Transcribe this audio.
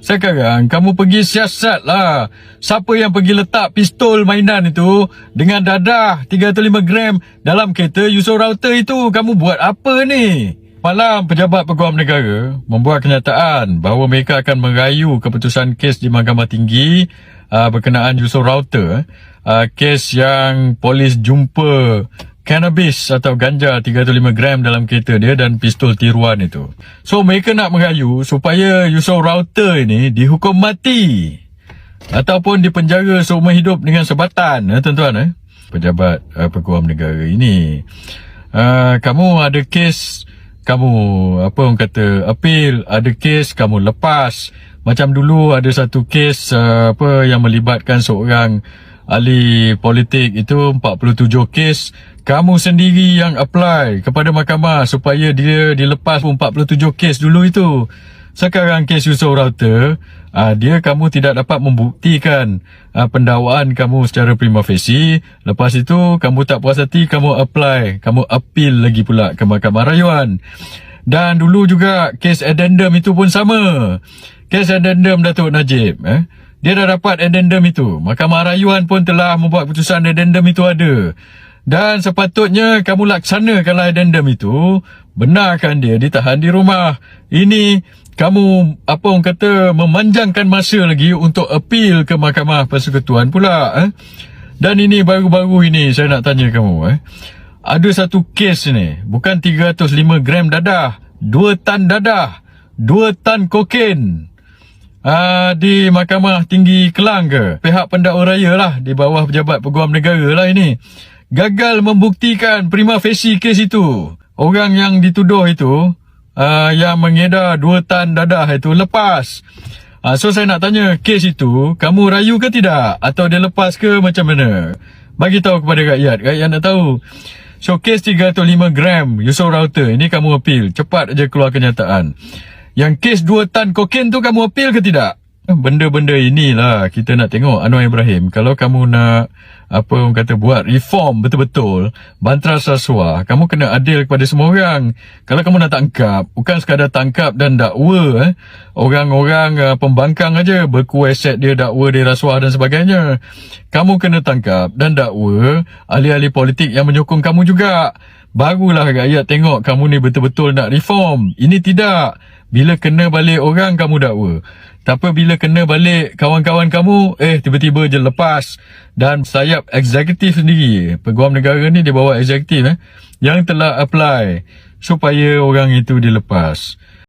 Sekarang kamu pergi siasat lah. Siapa yang pergi letak pistol mainan itu dengan dadah 3 atau 5 gram dalam kereta user router itu, kamu buat apa ni? Malam pejabat peguam negara membuat kenyataan bahawa mereka akan merayu keputusan kes di Mahkamah Tinggi uh, berkenaan user router. Uh, kes yang polis jumpa cannabis atau ganja 3 atau 5 gram dalam kereta dia dan pistol tiruan itu. So mereka nak merayu supaya user router ini dihukum mati ataupun dipenjara seumur hidup dengan sebatan eh, tuan-tuan eh. Pejabat uh, peguam negara ini. Uh, kamu ada kes kamu apa orang kata appeal ada kes kamu lepas macam dulu ada satu kes uh, apa yang melibatkan seorang ahli politik itu 47 kes. Kamu sendiri yang apply kepada mahkamah supaya dia dilepas pun 47 kes dulu itu. Sekarang kes usul router uh, dia kamu tidak dapat membuktikan uh, pendakwaan kamu secara prima facie. Lepas itu kamu tak puas hati kamu apply kamu appeal lagi pula ke mahkamah rayuan. Dan dulu juga kes addendum itu pun sama. Kes addendum Datuk Najib eh dia dah dapat addendum itu. Mahkamah rayuan pun telah membuat keputusan addendum itu ada. Dan sepatutnya kamu laksanakanlah addendum itu. Benarkan dia ditahan di rumah. Ini kamu apa orang kata memanjangkan masa lagi untuk appeal ke mahkamah persekutuan pula eh? dan ini baru-baru ini saya nak tanya kamu eh? Ada satu kes ni. Bukan 305 gram dadah. 2 tan dadah. 2 tan kokain Uh, di Mahkamah Tinggi Kelang ke? Pihak pendakwa raya lah Di bawah pejabat peguam negara lah ini. Gagal membuktikan prima facie kes itu. Orang yang dituduh itu uh, Yang mengedar dua tan dadah itu lepas. Uh, So saya nak tanya Kes itu Kamu rayu ke tidak? Atau dia lepas ke macam mana? Bagi tahu kepada rakyat. Rakyat nak tahu. So kes 3 atau 5 gram Yusof router Ini kamu appeal. Cepat aja keluar kenyataan yang kes 2 tan kokain tu kamu appeal ke tidak? Benda-benda inilah kita nak tengok Anwar Ibrahim. Kalau kamu nak apa orang kata buat reform betul-betul, bantras rasuah, kamu kena adil kepada semua orang. Kalau kamu nak tangkap, bukan sekadar tangkap dan dakwa eh. Orang-orang uh, pembangkang aja berkuaset dia dakwa dia rasuah dan sebagainya. Kamu kena tangkap dan dakwa ahli-ahli politik yang menyokong kamu juga. Barulah rakyat tengok kamu ni betul-betul nak reform. Ini tidak. Bila kena balik orang kamu dakwa. Tapi bila kena balik kawan-kawan kamu, eh tiba-tiba je lepas. Dan sayap eksekutif sendiri, peguam negara ni dia bawa eksekutif eh, yang telah apply supaya orang itu dilepas.